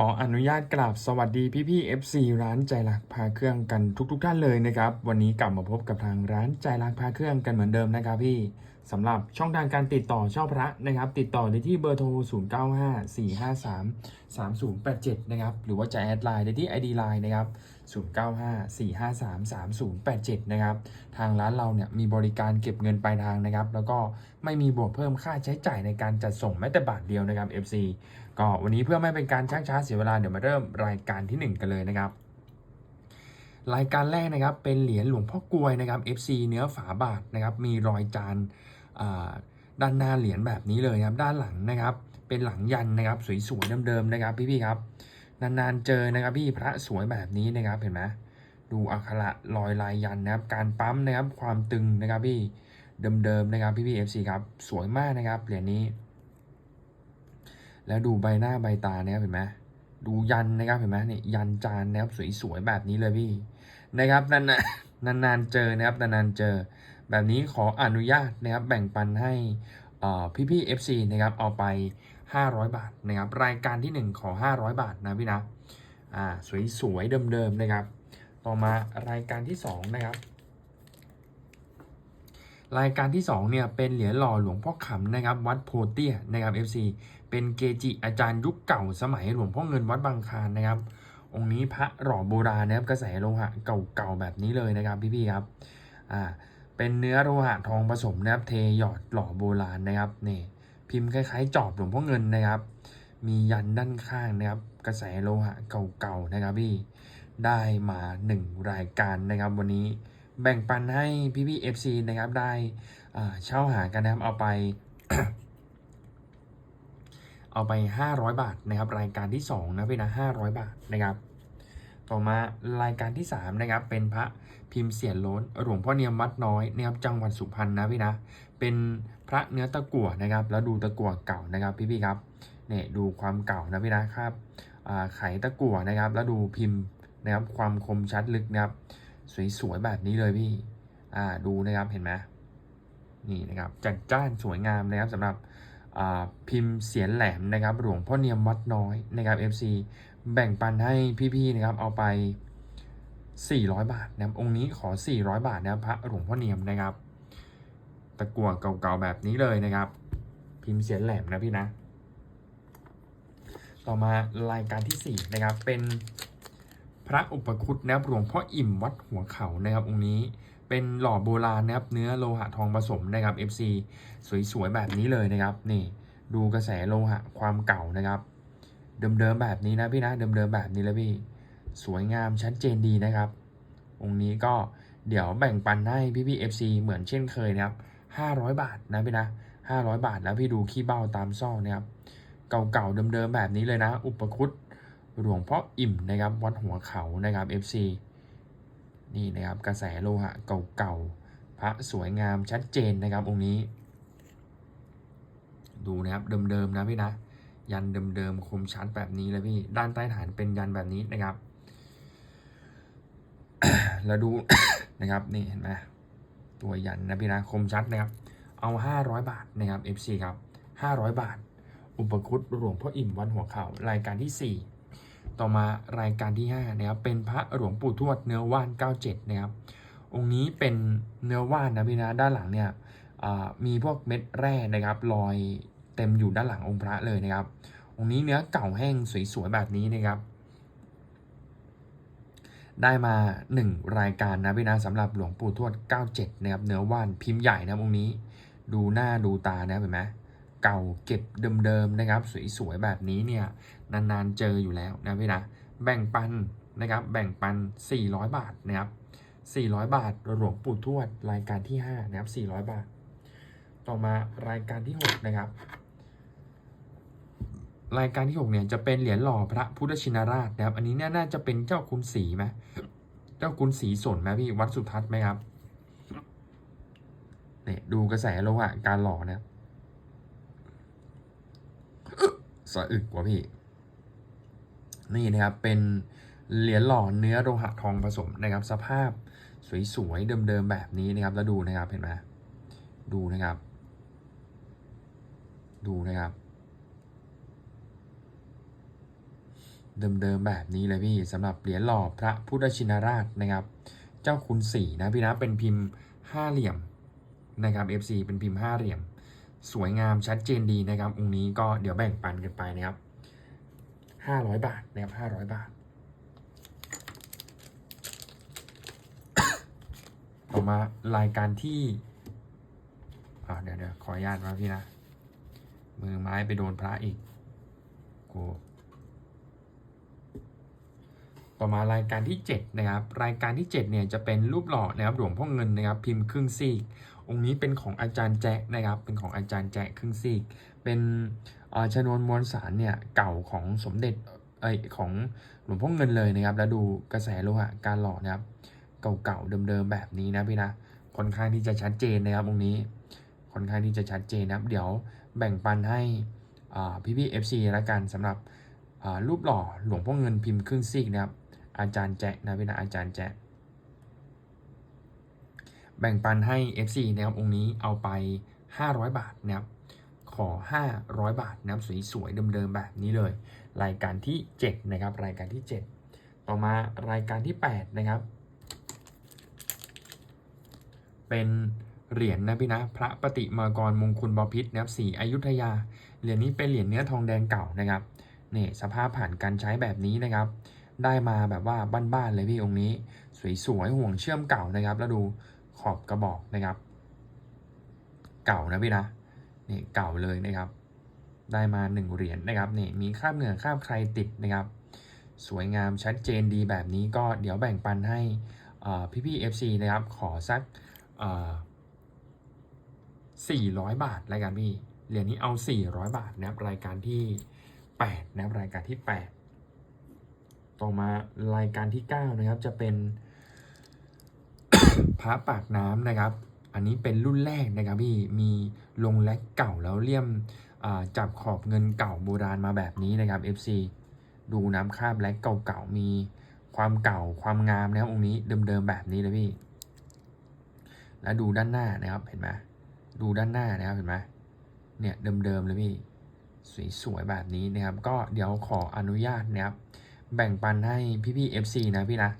ขออนุญาตกราบสวัสดีพี่พี่ๆ FC ร้านใจรักพาเครื่องกันทุกๆทท่านเลยนะครับ วันนี้กลับมาพบกับทางร้านใจรักพาเครื่องกันเหมือนเดิมนะครับพี่สำหรับช่องทางการติดต่อเช่าพระนะครับ ติดต่อได้ที่เบอร์โทร 0954533087 นะครับ หรือว่าจะแอดไลน์ได้ที่ ID Line นะครับ 0954533087 นะครับ ทางร้านเราเนี่ยมีบริการเก็บเงินปลายทางนะครับ แล้วก็ไม่มีบวกเพิ่มค่าใช้จ่ายในการจัดส่งแม้แต่บาทเดียวนะครับ FC ก็วันนี้เพื่อไม่เป็นการชักช้าเสียเวลาเดี๋ยวมาเริ่มรายการทีหนึ่1 กันเลยนะครับ รายการแรกนะครับเป็นเหรียญหลวงพ่อกลวยนะครับ FC เนื้อฝาบาทนะครับมีรอยจานด้านหน้าเหรียญแบบนี้เลยครับด้านหลังนะครับ เป็นหลังยันนะครับสวยๆเดิมๆนะครับพี่ๆครับนานๆเจอนะครับพี่พระสวยแบบนี้นะครับเห็นไหมดูอักขระรอยลายยันนะครับ การปั๊มนะครับความตึงนะครับพี่เดิมๆนะครับพี่ๆ FC ครับสวยมากนะครับเหรียญนี้ แล้วดูใบหน้าใบตาเนี่ยเห็นไหมดูยันนะครับเห็นไหมเนี่ยยันจานนะครับสวยๆแบบนี้เลยพี่นะครับนานๆนานๆเจอนะครับนานๆเจอ แบบนี้ขออนุญาตนะครับแบ่งปันให้พี่พี่ๆ FC นะครับเอาไป 500 บาทนะครับรายการที่ 1 ขอ 500 บาทนะพี่นะอ่าสวยๆเดิมๆนะครับ ต่อมารายการที่ 2 นะครับ รายการที่2เนี่ยเป็นเหรียญหล่อหลวงพ่อขำนะครับวัดโพเตียนะครับ FC เป็นเกจิอาจารย์ยุคเก่าสมัยหลวงพ่อเงินวัดบางคานนะครับ องค์นี้พระหล่อโบราณนะครับกระแสโลหะเก่าๆแบบนี้เลยนะครับพี่ๆครับอ่าเป็นเนื้อโลหะทองผสมนะครับเทหยอดหล่อโบราณนะครับนี่พิมพ์คล้ายๆจอบหลวงพ่อเงินนะครับ มียันด้านข้างนะครับ กระแสโลหะเก่าๆนะครับพี่ได้มาหนึ่งรายการนะครับ วันนี้แบ่งปันให้พี่ๆ FC นะครับได้เช่าหากันนะครับเอาไป เอาไป 500 บาทนะครับ รายการที่2นะพี่นะ500 บาทนะครับ ต่อมารายการที่3นะครับเป็นพระพิมพ์เสียนโล้นหลวงพ่อเนียมวัดน้อยนะครับจังหวัดสุพรรณนะพี่นะเป็นพระเนื้อตะกั่วนะครับ แล้วดูตะกั่วเก่านะครับพี่พี่ๆครับเนี่ยดูความเก่านะพี่นะครับไขตะกั่วนะครับ แล้วดูพิมพ์นะครับความคมชัดลึกนะครับ สวยๆแบบนี้เลยพี่อ่าดูนะครับเห็นไหมนี่นะครับจัดจ้านสวยงามนะครับสำหรับ พิมพ์เสียนแหลมนะครับหลวงพ่อเนียมวัดน้อยนะครับ FC แบ่งปันให้พี่ๆนะครับเอาไป 400 บาทนะครับองค์นี้ขอ 400 บาทนะพระหลวงพ่อเนียมนะครับ ตะกั่วเก่าๆแบบนี้เลยนะครับ พิมพ์เสียนแหลมนะพี่นะ ต่อมารายการที่ 4 นะครับเป็นพระอุปคุตนะครับหลวงพ่ออิ่มวัดหัวเขานะครับองค์นี้ เป็นหล่อโบราณนะครับเนื้อโลหะทองผสมนะครับ FC สวยๆแบบนี้เลยนะครับนี่ดูกระแสโลหะความเก่านะครับเดิมๆแบบนี้นะพี่นะเดิมๆแบบนี้แล้วพี่สวยงามชัดเจนดีนะครับองค์นี้ก็เดี๋ยวแบ่งปันให้พี่ๆ FC เหมือนเช่นเคยนะครับ500บาทนะพี่นะ500บาทแล้วพี่ดูขี้เบ้าตามซ่อนะครับเก่าๆเดิมๆแบบนี้เลยนะ อุปคุตหลวงพ่ออิ่มนะครับวัดหัวเขานะครับ FC นี่นะครับกระแสโลหะเก่าๆพระสวยงามชัดเจนนะครับองค์นี้ ดูนะครับเดิมๆนะพี่นะ ยันเดิมๆคมชัดแบบนี้เลยพี่ด้านใต้ฐานเป็นยันแบบนี้นะครับ แล้วดูนะครับนี่เห็นไหมตัวยันนะพี่นะคมชัดนะครับ เอา 500 บาทนะครับ FC ครับ 500 บาท อุปคุตหลวงพ่ออิ่มวัดหัวเขารายการที่ 4 ต่อมารายการที่5นะครับเป็นพระหลวงปู่ทวดเนื้อว่าน 97 นะครับองค์นี้เป็นเนื้อว่านนะพี่นะด้านหลังเนี่ยมีพวกเม็ดแร่นะครับลอยเต็มอยู่ด้านหลังองค์พระเลยนะครับ องค์นี้เนื้อเก่าแห้งสวยๆแบบนี้นะครับได้มา 1 รายการนะพี่นะสำหรับหลวงปู่ทวด 97 นะครับเนื้อว่านพิมพ์ใหญ่นะองค์นี้ ดูหน้าดูตานะเห็นไหมเก่าเก็บเดิมๆนะครับ สวยๆแบบนี้เนี่ย นานๆเจออยู่แล้วนะพี่นะแบ่งปันนะครับแบ่งปัน 400 บาทนะครับ400 บาทหลวงปู่ทวดรายการที่5นะครับ400 บาท ต่อมารายการที่ 6 นะครับ รายการที่ 6 เนี่ยจะเป็นเหรียญหล่อพระพุทธชินราชนะครับ อันนี้เนี่ยน่าจะเป็นเจ้าคุณศรีไหมเจ้าคุณศรีสนไหมพี่วัดสุทัศน์ไหมครับเนี่ยดูกระแสโลหะการหล่อนะครับสะอึกกว่าพี่ นี่นะครับเป็นเหรียญหล่อเนื้อโลหะทองผสมนะครับ สภาพสวยๆเดิมๆแบบนี้นะครับ แล้วดูนะครับเห็นไหมดูนะครับ ดูนะครับ เดิมๆแบบนี้เลยพี่สำหรับเหรียญหล่อพระพุทธชินราชนะครับ เจ้าคุณสี่นะพี่นะเป็นพิมพ์ห้าเหลี่ยมนะครับ FC เป็นพิมพ์ห้าเหลี่ยม สวยงามชัดเจนดีนะครับองค์นี้ก็เดี๋ยวแบ่งปันกันไปนะครับ ห้าร้อยบาทนะครับห้าร้อยบาท ต่อมารายการที่อ่าเดี๋ยวเดี๋ยวขออนุญาตนะพี่นะ มือไม้ไปโดนพระอีกกูต่อมารายการที่ 7 นะครับ รายการที่ 7 เนี่ยจะเป็นรูปหล่อนะครับหลวงพ่อเงินนะครับ พิมพ์ครึ่งซีกองค์นี้เป็นของอาจารย์แจ๊ะนะครับ เป็นของอาจารย์แจ๊ะครึ่งซีก เป็น ชนวนมวลสารเนี่ยเก่าของสมเด็จเอ้ยของหลวงพ่อเงินเลยนะครับ แล้วดูกระแสโลหะการหล่อนะครับเก่าๆเดิมๆแบบนี้นะพี่นะค่อนข้างที่จะชัดเจนนะครับตรงนี้ค่อนข้างที่จะชัดเจนนะครับ เดี๋ยวแบ่งปันให้พี่พี่เอฟซีละกันสำหรับอ่ารูปหล่อหลวงพ่อเงินพิมพ์ครึ่งซีกนะครับ อาจารย์แจ๊ะนะพี่นะอาจารย์แจ๊แบ่งปันให้ FC นะครับองค์นี้เอาไป 500 บาทนะครับ ขอ 500 บาทนะครับสวยๆเดิมๆแบบนี้เลย รายการที่ 7 นะครับ รายการที่ 7 ต่อมารายการที่ 8 นะครับ เป็นเหรียญนะพี่นะ พระปฏิมากรมงคลบพิษนะครับสีอยุธยา เหรียญนี้เป็นเหรียญเนื้อทองแดงเก่านะครับเนี่ยสภาพผ่านการใช้แบบนี้นะครับ ได้มาแบบว่าบ้านๆเลยพี่องค์นี้ สวยๆห่วงเชื่อมเก่านะครับ แล้วดูขอบกระบอกนะครับ เก่านะพี่นะ นี่เก่าเลยนะครับ ได้มาหนึ่งเหรียญนะครับนี่มีคราบเหงื่อคราบใครติดนะครับ สวยงามชัดเจนดีแบบนี้ก็เดี๋ยวแบ่งปันให้พี่พี่ๆ FC นะครับ ขอสักสี่ร้อยบาทรายการพี่เหรียญนี้เอาสี่ร้อยบาทนะครับรายการที่แปดนะครับรายการที่แปดต่อมารายการที่เก้านะครับ จะเป็นพระปากน้ำนะครับ อันนี้เป็นรุ่นแรกนะครับพี่มี ลงแลกเก่าแล้วเลี่ยมจับขอบเงินเก่าโบราณมาแบบนี้นะครับ FC ดูน้ำคราบแลกเก่าๆมีความเก่าความงามนะครับองค์นี้เดิมๆแบบนี้เลยพี่ แล้วดูด้านหน้านะครับเห็นไหมดูด้านหน้านะครับเห็นไหมเนี่ยเดิมๆเลยพี่สวยๆแบบนี้นะครับ ก็เดี๋ยวขออนุญาตนะครับ แบ่งปันให้พี่ๆ FC นะพี่นะ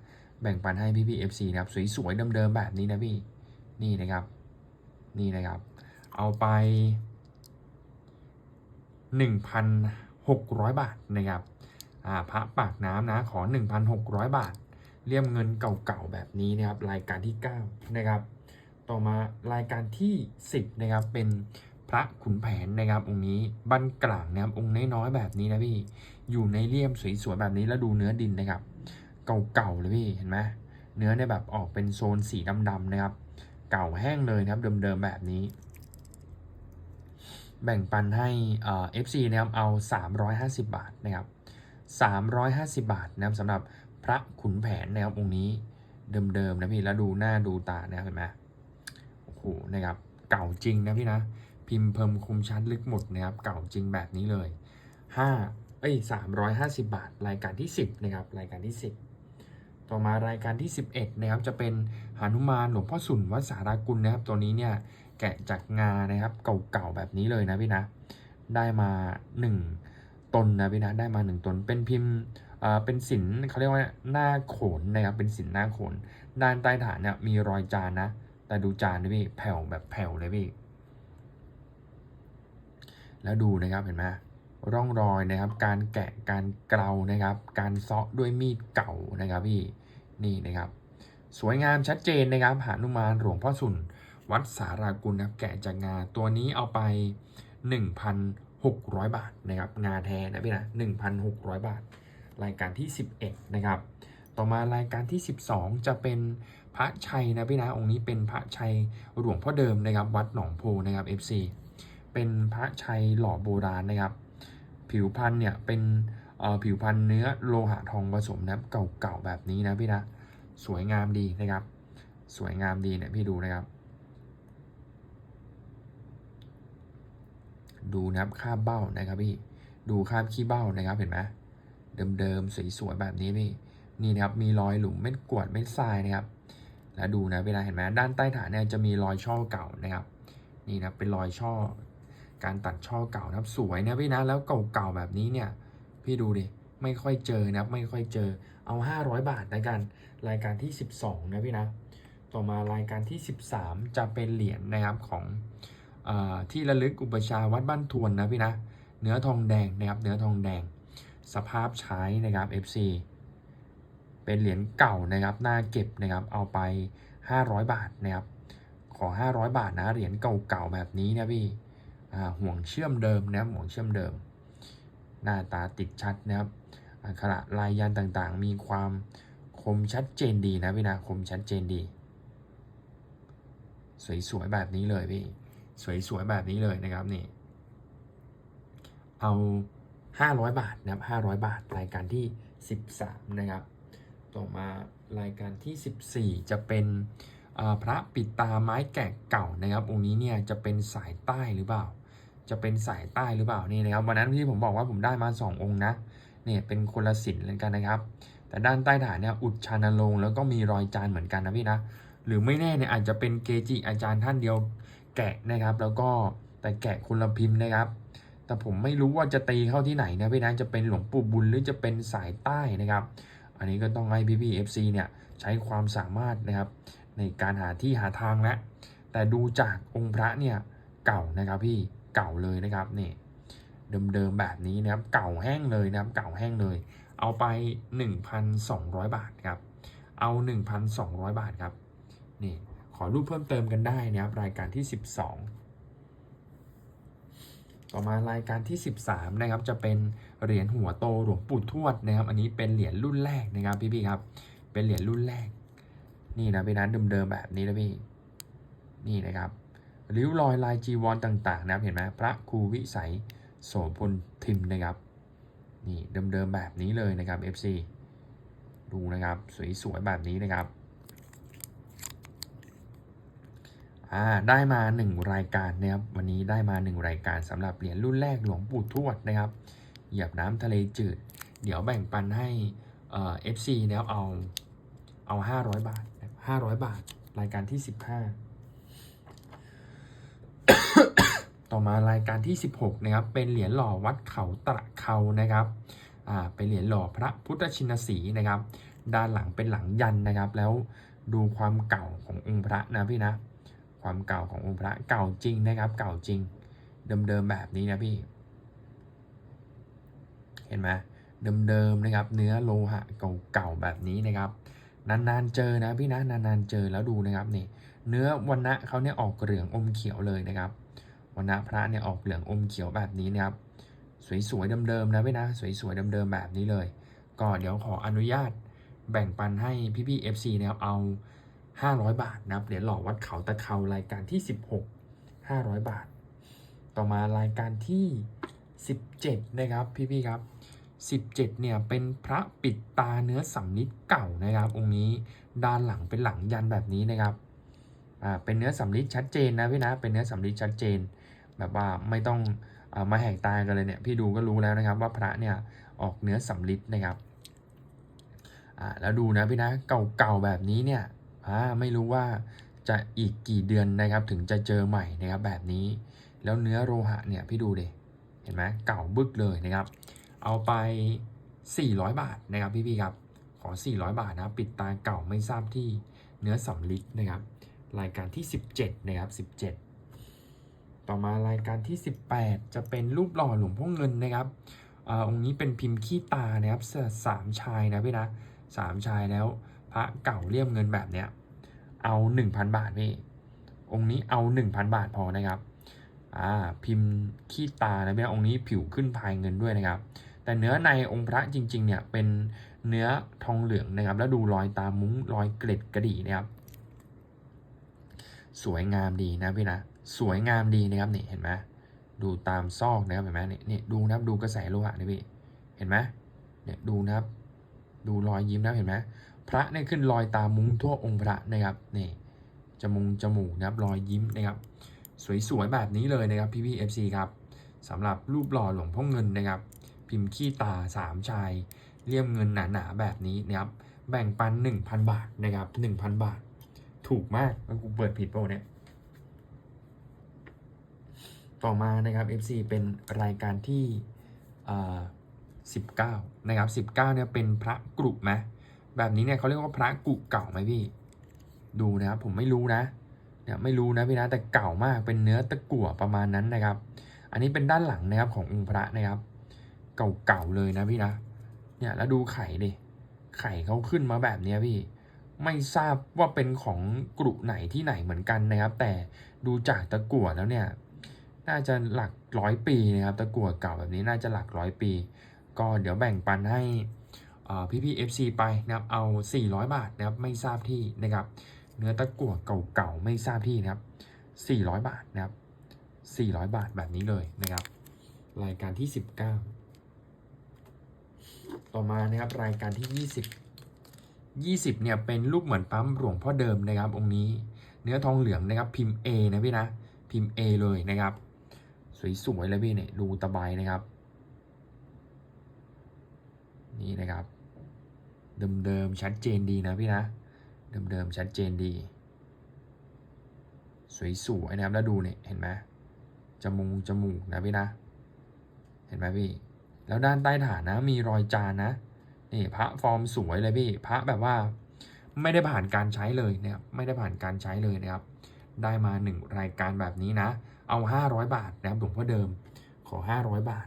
แบ่งปันให้พี่ๆ FC นะครับสวยๆเดิมๆแบบนี้นะพี่นี่นะครับ นี่นะครับ เอาไป 1,600 บาทนะครับพระปากน้ำนะขอ 1,600 บาท เลี่ยมเงินเก่าๆแบบนี้นะครับรายการที่ 9 นะครับ ต่อมารายการที่ 10 นะครับเป็นพระขุนแผนนะครับองค์นี้บันกลางนะครับองค์น้อยๆแบบนี้นะพี่อยู่ในเลี่ยมสวยๆแบบนี้แล้วดูเนื้อดินนะครับ เก่าๆเลยพี่เห็นไหมเนื้อเนี่ยแบบออกเป็นโซนสีดำๆนะครับ เก่าแห้งเลยนะครับเดิมๆแบบนี้ แบ่งปันให้เอฟซีนะครับเอา 350 บาทนะครับ350 บาทนะครับสำหรับพระขุนแผนนะครับองค์นี้เดิมๆนะพี่แล้วดูหน้าดูตานะเห็นไหมโอ้โหนะครับเก่าจริงนะพี่นะพิมพ์เพิ่มคมชัดลึกหมดนะครับเก่าจริงแบบนี้เลย5เอ้ย350 บาท รายการที่ 10นะครับรายการที่ 10 ต่อมารายการที่ 11นะครับจะเป็นหานุมานหลวงพ่อสุนวัดสารากุลนะครับตัวนี้เนี่ย แกะจากงานะครับ เก่าๆแบบนี้เลยนะพี่นะ ได้มา 1ตนนะพี่นะ ได้มา 1ตน เป็นพิมพ์เอ่อเป็นสินเขาเรียกว่าหน้าโขนนะครับ เป็นสินหน้าโขน ด้านใต้ฐานเนี่ยมีรอยจานนะ แต่ดูจานนะพี่ แผ่วแบบแผ่วเลยพี่ แล้วดูนะครับเห็นไหมร่องรอยนะครับ การแกะ การเกลานะครับ การเซาะด้วยมีดเก่านะครับพี่ นี่นะครับ สวยงามชัดเจนนะครับหานุมานหลวงพ่อสุน วัดสารากุลนะครับแกะจากงาตัวนี้เอาไป 1,600 บาทนะครับงาแท้นะพี่นะ1,600 บาท รายการที่ 11 นะครับ ต่อมารายการที่ 12 จะเป็นพระชัยนะพี่นะองค์นี้เป็นพระชัยหลวงพ่อเดิมนะครับวัดหนองโพนะครับ FC เป็นพระชัยหล่อโบราณนะครับ ผิวพันธุ์เนี่ยเป็นผิวพันธุ์เนื้อโลหะทองผสมนะครับเก่าๆแบบนี้นะพี่นะสวยงามดีนะครับ สวยงามดีเนี่ยพี่ดูนะครับ ดูนะครับคาบเบ้านะครับพี่ดูคาบขี้เบ้านะครับเห็นไหมเดิมๆสวยๆแบบนี้พี่นี่นะครับมีรอยหลุมเม็ดกวดเม็ดทรายนะครับ แล้วดูนะเวลาเห็นไหมด้านใต้ฐานเนี่ยจะมีรอยช่อเก่านะครับ นี่นะเป็นรอยช่อ การตัดช่อเก่านะครับสวยนะพี่นะแล้วเก่าๆแบบนี้เนี่ยพี่ดูดิไม่ค่อยเจอนะครับไม่ค่อยเจอเอา 500 บาทนะกันรายการที่ 12 นะพี่นะ ต่อมารายการที่ 13 จะเป็นเหรียญนะครับของ ที่ระลึกอุปชาวัดบ้านทวนนะพี่นะเนื้อทองแดงนะครับเนื้อทองแดง สภาพใช้นะครับ FC เป็นเหรียญเก่านะครับน่าเก็บนะครับเอาไป 500 บาทนะครับขอ 500 บาทนะเหรียญเก่าๆแบบนี้นะพี่ห่วงเชื่อมเดิมนะครับห่วงเชื่อมเดิม หน้าตาติดชัดนะครับอักขระลายยันต์ต่างๆ มีความคมชัดเจนดีนะพี่นะคมชัดเจนดี สวยๆแบบนี้เลยพี่ สวยๆแบบนี้เลยนะครับนี่เอา 500 บาทนะครับ500 บาท รายการที่ 13 นะครับ ต่อมารายการที่ 14 จะเป็นพระปิดตาไม้แกะเก่านะครับ องค์นี้เนี่ยจะเป็นสายใต้หรือเปล่า จะเป็นสายใต้หรือเปล่านี่นะครับวันนั้นที่ผมบอกว่าผมได้มา 2 องค์นะเนี่ยเป็นคนละสินเหมือนกันนะครับ แต่ด้านใต้ฐานเนี่ยอุดชานลงแล้วก็มีรอยจานเหมือนกันนะพี่นะหรือไม่แน่เนี่ยอาจจะเป็นเกจิอาจารย์ท่านเดียว แกะนะครับ แล้วก็แต่แกะคนละพิมพ์นะครับ แต่ผมไม่รู้ว่าจะตีเข้าที่ไหนนะพี่นะจะเป็นหลวงปู่บุญหรือจะเป็นสายใต้นะครับ อันนี้ก็ต้องให้พี่พี่เอฟซีเนี่ยใช้ความสามารถนะครับ ในการหาที่หาทางแล้วแต่ดูจากองค์พระเนี่ยเก่านะครับพี่เก่าเลยนะครับนี่เดิมๆแบบนี้นะครับเก่าแห้งเลยนะครับเก่าแห้งเลย เอาไป 1,200 บาทครับเอา 1,200 บาทครับนี่ ขอรูปเพิ่มเติมกันได้นะครับรายการที่ 12 ต่อมารายการที่ 13 นะครับ จะเป็นเหรียญหัวโตหลวงปู่ทวดนะครับ อันนี้เป็นเหรียญรุ่นแรกนะครับพี่ๆครับ เป็นเหรียญรุ่นแรก นี่นะพี่นะเดิมๆแบบนี้นะพี่ นี่นะครับริ้วรอยลายจีวรต่างๆ นะครับเห็นไหมพระครูวิสัยโสพลทิมนะครับ นี่เดิมๆแบบนี้เลยนะครับ FC ดูนะครับ สวยๆแบบนี้นะครับ อ่าได้มา 1 รายการนะครับวันนี้ได้มา 1 รายการสำหรับเหรียญรุ่นแรกหลวงปู่ทวดนะครับ เหยียบน้ำทะเลจืด เดี๋ยวแบ่งปันให้เอ่อฟซีนะครับเอาเอา500บาทนะครับ500บาท รายการที่15ต่อมารายการที่ 16นะครับเป็นเหรียญหล่อวัดเขาตะเขานะครับอ่าเป็นเหรียญหล่อพระพุทธชินสีนะครับ ด้านหลังเป็นหลังยันนะครับ แล้วดูความเก่าขององค์พระนะพี่นะ ความเก่าขององค์พระเก่าจริงนะครับ เก่าจริง เดิมๆแบบนี้นะพี่ เห็นไหมเดิมๆนะครับ เนื้อโลหะเก่าๆแบบนี้นะครับนานๆเจอนะพี่นะนานๆเจอแล้วดูนะครับนี่เนื้อวันณะเขาเนี่ยออกเหลืองอมเขียวเลยนะครับวันณะพระเนี่ยออกเหลืองอมเขียวแบบนี้นะครับ สวยๆเดิมๆนะพี่นะสวยๆเดิมๆแบบนี้เลย ก็เดี๋ยวขออนุญาตแบ่งปันให้พี่ๆ FC นะครับเอา 500 บาทนะครับเหรียญหล่อวัดเขาตะเขารายการที่ 16 500 บาท ต่อมารายการที่ 17 นะครับพี่ๆครับ17เนี่ยเป็นพระปิดตาเนื้อสำลิดเก่านะครับองค์นี้ด้านหลังเป็นหลังยันแบบนี้นะครับอ่าเป็นเนื้อสำลิดชัดเจนนะพี่นะเป็นเนื้อสำลิดชัดเจน แบบว่าไม่ต้องอามาแหกตากันเลยเนี่ยพี่ดูก็รู้แล้วนะครับว่าพระเนี่ยออกเนื้อสำลิดนะครับอ่าแล้วดูนะพี่นะเก่าๆแบบนี้เนี่ย อ่าไม่รู้ว่าจะอีกกี่เดือนนะครับถึงจะเจอใหม่นะครับแบบนี้ แล้วเนื้อโลหะเนี่ยพี่ดูเดเห็นไหมเก่าบึกเลยนะครับ เอาไป 400 บาทนะครับพี่ๆครับขอ 400 บาทนะปิดตาเก่าไม่ทราบที่เนื้อสำลิดนะครับ รายการที่ 17นะครับ17 ต่อมารายการที่ 18 จะเป็นรูปหล่อหลวงพ่อเงินนะครับอองค์นี้เป็นพิมพ์ขี้ตานะครับสามชายนะพี่นะสามชายแล้ว ระเก่าเลี่ยมเงินแบบเนี้ยเอา 1,000 บาทพี่องค์นี้เอา 1,000 บาทพอนะครับอ่าพิมพ์ขี้ตานะพี่นองค์นี้ผิวขึ้นพายเงินด้วยนะครับ แต่เนื้อในองค์พระจริง ๆ เนี่ยเป็นเนื้อทองเหลืองนะครับ แล้วดูรอยตามุ้งรอยเกล็ดกระดี่นะครับ สวยงามดีนะพี่นะสวยงามดีนะครับนี่เห็นไหมดูตามซอกนะครับเห็นไหมนี่นี่ดูนะครับดูกระแสโลหะนี่พี่เห็นไหมเนี่ยดูนะครับ ดูรอยยิ้มนะเห็นไหม พระเนี่ยขึ้นรอยตามุ้งทั่วองค์พระนะครับนี่จมูกจมูกนะครับรอยยิ้มนะครับ สวยๆแบบนี้เลยนะครับพี่พี่เอฟซีครับสำหรับรูปหล่อหลวงพ่อเงินนะครับ พิมพ์ขี้ตาสามชายเลี่ยมเงินหนาๆแบบนี้นะครับแบ่งปัน 1,000 บาทนะครับ 1,000 บาท ถูกมากแล้วกูเปิดผิดเปล่าเนี่ยต่อมานะครับ FC เป็นรายการที่อ่า19 นะครับ 19 เนี่ยเป็นพระกรุไหม แบบนี้เนี่ยเขาเรียกว่าพระกุเก่าไหมพี่ ดูนะครับผมไม่รู้นะเนี่ยไม่รู้นะพี่นะแต่เก่ามากเป็นเนื้อตะกั่วประมาณนั้นนะครับ อันนี้เป็นด้านหลังนะครับขององค์พระนะครับ เก่าๆเลยนะพี่นะ เนี่ยแล้วดูไข่ดิไข่เขาขึ้นมาแบบนี้พี่ ไม่ทราบว่าเป็นของกรุไหนที่ไหนเหมือนกันนะครับ แต่ดูจากตะกั่วแล้วเนี่ย น่าจะหลักร้อยปีนะครับ ตะกั่วเก่าแบบนี้น่าจะหลักร้อยปี ก็เดี๋ยวแบ่งปันให้ พี่พี่เอฟซีไปนะครับเอา 400 บาทนะครับไม่ทราบที่นะครับ เนื้อตะกั่วเก่าๆไม่ทราบที่นะครับ 400 บาทนะครับ 400 บาทแบบนี้เลยนะครับ รายการที่ 19 ต่อมานะครับรายการที่ 20 20เนี่ยเป็นรูปเหมือนปั๊มหลวงพ่อเดิมนะครับองค์นี้ เนื้อทองเหลืองนะครับพิมพ์ A นะพี่นะพิมพ์ A เลยนะครับ สวยๆเลยพี่เนี่ยดูตะไบนะครับ นี่นะครับ เดิมๆชัดเจนดีนะพี่นะ เดิมๆชัดเจนดี สวยๆนะครับแล้วดูเนี่ยเห็นไหมจมูกจมูกนะพี่นะ เห็นไหมพี่ แล้วด้านใต้ฐานนะ มีรอยจานนะนี่พระฟอร์มสวยเลยพี่พระแบบว่าไม่ได้ผ่านการใช้เลยนะครับไม่ได้ผ่านการใช้เลยนะครับ ได้มาหนึ่งรายการแบบนี้นะ เอา 500 บาทนะครับหลวงพ่อเดิมขอ 500 บาท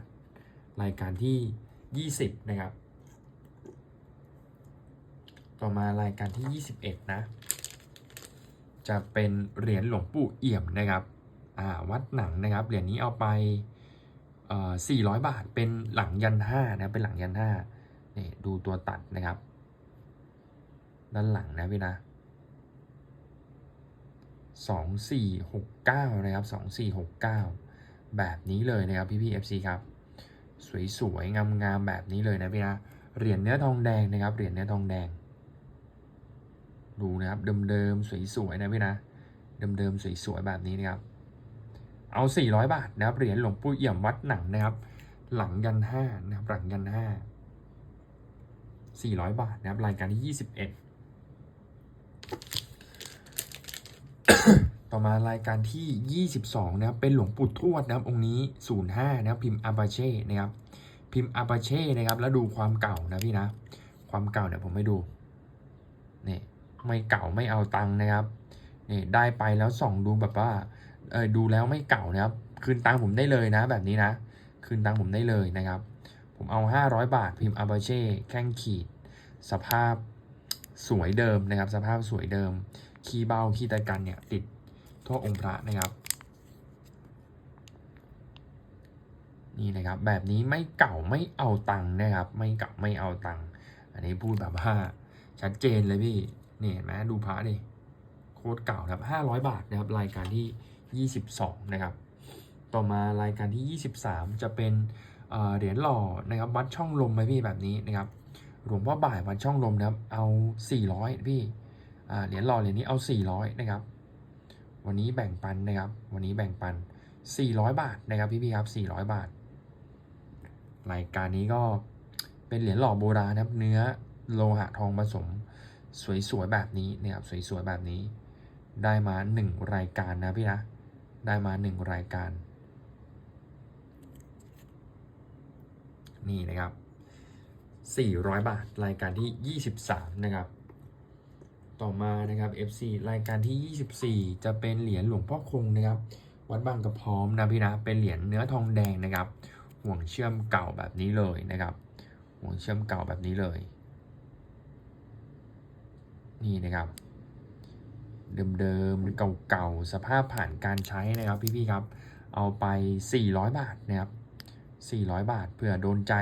รายการที่ 20 นะครับ ต่อมารายการที่ 21 นะ จะเป็นเหรียญหลวงปู่เอี่ยมนะครับอ่าวัดหนังนะครับ เหรียญนี้เอาไปเอ่อ400 บาทเป็นหลังยันห้านะเป็นหลังยันห้านี่ดูตัวตัดนะครับ ด้านหลังนะพี่นะสองสี่หกเก้านะครับสองสี่หกเก้าแบบนี้เลยนะครับพี่พี่เอฟซีครับ สวยๆงามๆแบบนี้เลยนะพี่นะเหรียญเนื้อทองแดงนะครับเหรียญเนื้อทองแดง ดูนะครับ เดิมๆสวยๆนะพี่นะ เดิมๆสวยๆแบบนี้นะครับ เอา 400 บาทนะครับ เหรียญหลวงปู่เอี่ยมวัดหนังนะครับ หลังยันห้านะครับ หลังยันห้า400 บาทนะครับ รายการที่ 21 ต่อมารายการที่ 22 นะครับ เป็นหลวงปู่ทวดนะครับ องค์นี้ 05 นะครับ พิมพ์อาบาเช่นะครับ พิมพ์อาบาเช่นะครับ แล้วดูความเก่านะพี่นะ ความเก่าเนี่ยผมไม่ดูนี่ ไม่เก่าไม่เอาตังค์นะครับนี่ได้ไปแล้วส่องดูแบบว่าเออดูแล้วไม่เก่านะครับ คืนตังค์ผมได้เลยนะ แบบนี้นะ คืนตังค์ผมได้เลยนะครับ ผมเอา 500 บาทพิมพ์อาบาเช่แข้งขีด สภาพสวยเดิมนะครับ สภาพสวยเดิม คีเบาคีตะกันเนี่ยติดทั่วองค์พระนะครับนี่นะครับแบบนี้ไม่เก่าไม่เอาตังค์นะครับ ไม่เก่าไม่เอาตังค์อันนี้พูดแบบว่าชัดเจนเลยพี่ นี่เห็นไหมดูพระดิโคตรเก่าครับ500บาทนะครับรายการที่22นะครับต่อมารายการที่ 23 จะเป็นเหรียญหล่อนะครับวัดช่องลมไหมพี่แบบนี้นะครับหลวงพ่อบ่ายวัดช่องลมนะครับเอา 400 พี่เหรียญหล่อเหรียญนี้เอา 400 นะครับ วันนี้แบ่งปันนะครับ วันนี้แบ่งปัน 400 บาทนะครับพี่พี่ครับ 400 บาท รายการนี้ก็เป็นเหรียญหล่อโบราณนะครับเนื้อโลหะทองผสม สวยๆแบบนี้นะครับสวยๆแบบนี้ ได้มา 1 รายการนะพี่นะ ได้มา 1 รายการ นี่นะครับ 400 บาทรายการที่ 23 นะครับ ต่อมานะครับ FC รายการที่ 24 จะเป็นเหรียญหลวงพ่อคงนะครับ วัดบางกระพร้อมนะพี่นะ เป็นเหรียญเนื้อทองแดงนะครับ ห่วงเชื่อมเก่าแบบนี้เลยนะครับ ห่วงเชื่อมเก่าแบบนี้เลย นี่นะครับ เดิมๆเก่าๆสภาพผ่านการใช้นะครับพี่ๆครับ เอาไป 400 บาทนะครับ400 บาทเผื่อโดนใจ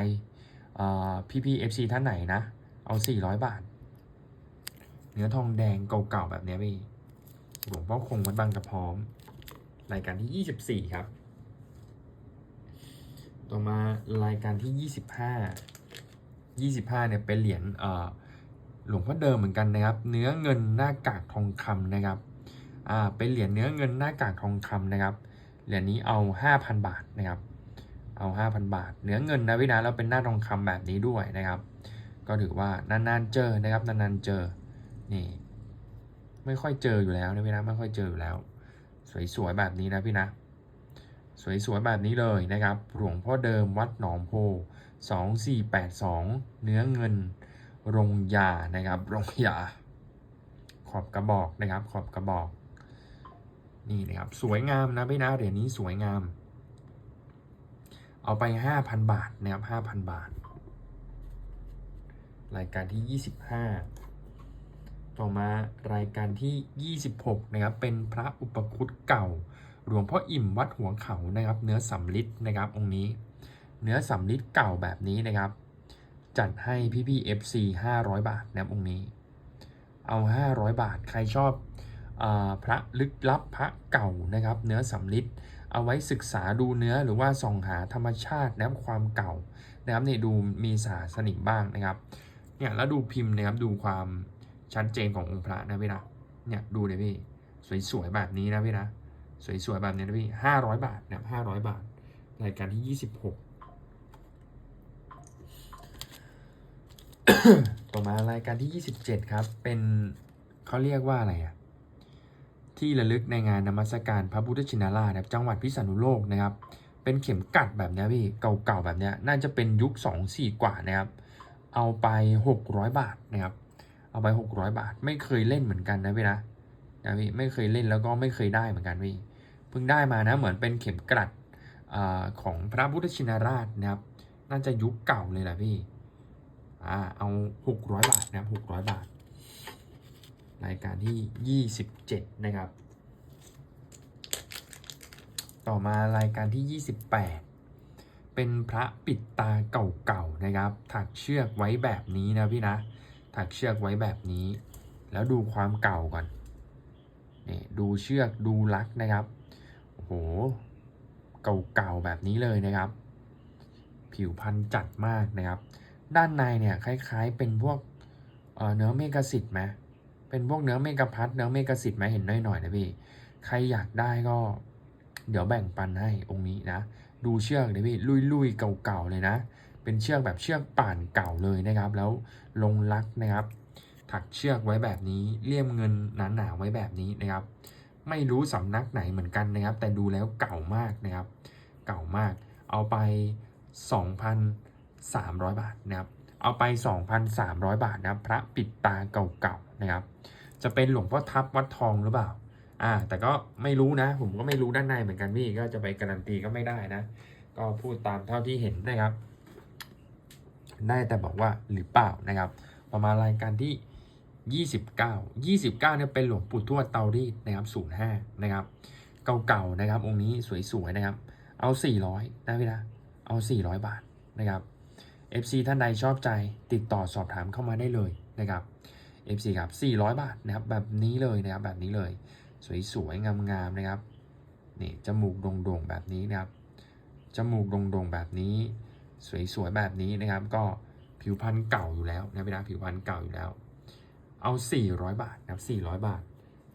พี่พี่ๆ FC ท่านไหนนะ เอา 400 บาท เนื้อทองแดงเก่าๆแบบนี้พี่หลวงพ่อคงวัดบางกระพร้อมรายการที่ 24 ครับ ต่อมารายการที่ 25 25เนี่ยเป็นเหรียญเอ่อ หลวงพ่อเดิมเหมือนกันนะครับ เนื้อเงินหน้ากากทองคำนะครับอ่าเป็นเหรียญเนื้อเงินหน้ากากทองคำนะครับเหรียญนี้เอา 5,000 บาทนะครับ เอา 5,000 บาท เนื้อเงินนะพี่นะแล้วเป็นหน้าทองคำแบบนี้ด้วยนะครับ ก็ถือว่านานๆเจอนะครับนานๆเจอนี่ไม่ค่อยเจออยู่แล้วนะพี่นะไม่ค่อยเจออยู่แล้ว สวยๆแบบนี้นะพี่นะสวยๆแบบนี้เลยนะครับ หลวงพ่อเดิมวัดหนองโพ 2482 เนื้อเงิน รงยานะครับรงยา ขอบกระบอกนะครับ ขอบกระบอก นี่นะครับ สวยงามนะพี่นะเหรียญนี้สวยงาม เอาไป 5,000 บาทนะครับ5,000 บาท รายการที่ 25 ต่อมารายการที่ 26 นะครับ เป็นพระอุปคุตเก่า หลวงพ่ออิ่มวัดหัวเขานะครับ เนื้อสำลิดนะครับองค์นี้ เนื้อสำลิดเก่าแบบนี้นะครับ จัดให้พี่พี่ FC 500 บาทนะครับองค์นี้ เอา 500 บาทใครชอบอพระลึกลับพระเก่านะครับ เนื้อสำลิดเอาไว้ศึกษาดูเนื้อหรือว่าส่องหาธรรมชาตินะครับความเก่านะครับนี่ดูมีสาสนิมบ้างนะครับเนี่ยแล้วดูพิมพ์นะครับดูความชัดเจนขององค์พระนะพี่นะเนี่ยดูเลยพี่สวยๆแบบนี้นะพี่นะสวยๆแบบนี้นะพี่500บาทนะครับ500บาทรายการที่26 ต่อมารายการที่ 27 ครับ เป็นเขาเรียกว่าอะไรอะที่ระลึกในงานนมัสการพระพุทธชินราชนจังหวัดพิษณุโลกนะครับ เป็นเข็มกัดแบบนี้พี่เก่าๆแบบนี้น่าจะเป็นยุค 2 4 กว่านะครับ เอาไป 600 บาทนะครับ เอาไป 600 บาท ไม่เคยเล่นเหมือนกันนะพี่นะนะพี่ไม่เคยเล่นแล้วก็ไม่เคยได้เหมือนกันพี่เพิ่งได้มานะเหมือนเป็นเข็มกลัดอาของพระพุทธชินราชนะครับ น่าจะยุคเก่าเลยแหละพี่ อ่าเอาหกร้อยบาทนะครับหกร้อยบาท รายการที่ยี่สิบเจ็ดนะครับ ต่อมารายการที่ยี่สิบแปดเป็นพระปิดตาเก่าๆนะครับ ถักเชือกไว้แบบนี้นะพี่นะ ถักเชือกไว้แบบนี้ แล้วดูความเก่าก่อนนี่ดูเชือกดูลักนะครับ โอ้โห เก่าๆแบบนี้เลยนะครับ ผิวพันธุ์จัดมากนะครับ ด้านในเนี่ยคล้าย ๆ เป็นพวกเนื้อเมกะสิทธิ์ไหมเป็นพวกเนื้อเมกะพัดเนื้อเมกะสิทธิ์ไหมเห็นหน่อยๆนะพี่ ใครอยากได้ก็ เดี๋ยวแบ่งปันให้องค์นี้นะ ดูเชือกเลยพี่ลุยๆเก่าๆเลยนะ เป็นเชือกแบบเชือกป่านเก่าเลยนะครับ แล้วลงลักนะครับ ถักเชือกไว้แบบนี้เลี่ยมเงินหนาๆไว้แบบนี้นะครับ ไม่รู้สำนักไหนเหมือนกันนะครับ แต่ดูแล้วเก่ามากนะครับ เก่ามาก เอาไป 300 บาทนะครับ เอาไป 2,300 บาทนะครับ พระปิดตาเก่าๆนะครับ จะเป็นหลวงพ่อทับวัดทองหรือเปล่า อ่า แต่ก็ไม่รู้นะ ผมก็ไม่รู้ด้านในเหมือนกันพี่ ก็จะไปการันตีก็ไม่ได้นะ ก็พูดตามเท่าที่เห็นนะครับ ได้แต่บอกว่าหรือเปล่านะครับ ประมาณรายการที่ 29 29เนี่ยเป็นหลวงปู่ทวดเตารีดนะครับ05นะครับ เก่าๆนะครับ องค์นี้สวยๆนะครับ เอา 400นะพี่นะ เอา 400 บาทนะครับ FC ท่านใดชอบใจติดต่อสอบถามเข้ามาได้เลยนะครับ FC ครับ 400 บาทนะครับแบบนี้เลยนะครับแบบนี้เลย สวยๆงามๆนะครับนี่จมูกโด่งๆแบบนี้นะครับจมูกโด่งๆแบบนี้ สวยๆแบบนี้นะครับ ก็ผิวพรรณเก่าอยู่แล้วนะพี่นะผิวพรรณเก่าอยู่แล้ว เอา 400 บาทนะครับ400 บาท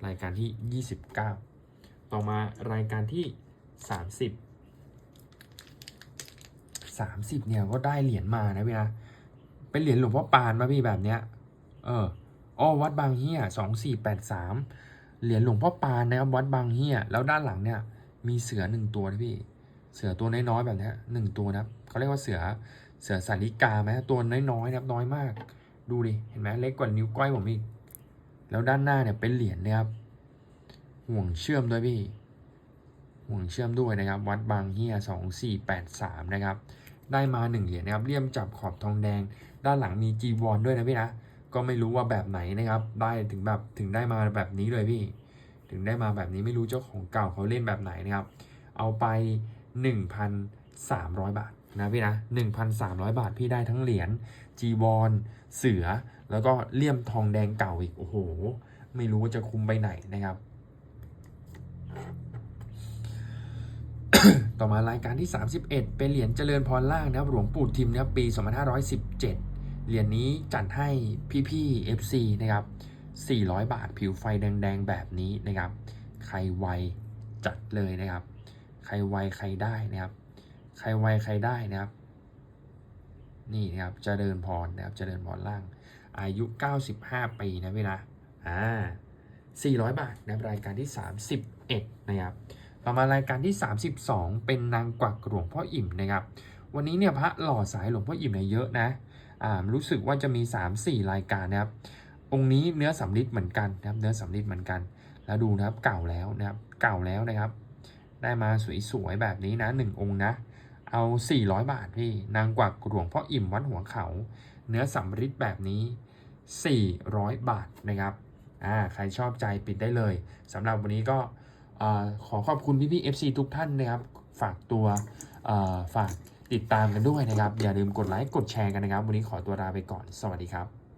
รายการที่ 29 ต่อมารายการที่ 30 30เนี่ยก็ได้เหรียญมานะพี่นะเป็นเหรียญหลวงพ่อปานมาพี่แบบเนี้ย เอออ้อวัดบางเฮียสองสี่แปดสามเหรียญหลวงพ่อปานนะครับวัดบางเฮียแล้วด้านหลังเนี่ย มีเสือหนึ่งตัวนะพี่ เสือตัวน้อยๆแบบนี้หนึ่งตัวนะครับเขาเรียกว่าเสือเสือสาริกาไหมตัวน้อยๆนะครับน้อยมาก ดูดิเห็นไหมเล็กกว่านิ้วก้อยผมอีกแล้วด้านหน้าเนี่ยเป็นเหรียญนะครับห่วงเชื่อมด้วยพี่ ห่วงเชื่อมด้วยนะครับ วัดบางเฮียสองสี่แปดสามนะครับ ได้มาหนึ่งเหรียญนะครับเลี่ยมจับขอบทองแดง ด้านหลังมีจีวรด้วยนะพี่นะ ก็ไม่รู้ว่าแบบไหนนะครับ ได้ถึงแบบถึงได้มาแบบนี้เลยพี่ ถึงได้มาแบบนี้ไม่รู้เจ้าของเก่าเขาเล่นแบบไหนนะครับ เอาไป 1,300 บาทนะพี่นะ 1,300 บาทพี่ได้ทั้งเหรียญจีวรเสือ แล้วก็เลี่ยมทองแดงเก่าอีก โอ้โห ไม่รู้ว่าจะคุมไปไหนนะครับ ต่อมารายการที่ 31 เป็นเหรียญเจริญพรล่างนะครับหลวงปู่ทิมนะครับปี 2517 เหรียญนี้จัดให้พี่ๆ FC นะครับ 400 บาทผิวไฟแดงๆ แบบนี้นะครับ ใครไวจัดเลยนะครับ ใครไวใครได้นะครับ ใครไวใครได้นะครับ นี่นะครับเจริญพรนะครับเจริญพรล่าง อายุ 95 ปีนะเวลาอ่า400 บาทนะครับรายการที่ 31 นะครับ ต่อมารายการที่ 32 เป็นนางกวักหลวงพ่ออิ่มนะครับ วันนี้เนี่ยพระหล่อสายหลวงพ่ออิ่มเนี่ยเยอะนะอ่ารู้สึกว่าจะมี 3-4 รายการนะครับ องค์นี้เนื้อสำริดเหมือนกันนะครับ เนื้อสำริดเหมือนกัน แล้วดูนะครับเก่าแล้วนะครับ เก่าแล้วนะครับ ได้มาสวยๆแบบนี้นะหนึ่งองค์นะ เอา 400 บาทพี่ นางกวักหลวงพ่ออิ่มวัดหัวเขา เนื้อสำริดแบบนี้ 400 บาทนะครับอ่าใครชอบใจปิดได้เลยสำหรับวันนี้ก็ อขอขอบคุณพี่ๆ FC ทุกท่านนะครับ ฝากตัวฝากติดตามกันด้วยนะครับ อย่าลืมกดไลค์กดแชร์กันนะครับ วันนี้ขอตัวลาไปก่อน สวัสดีครับ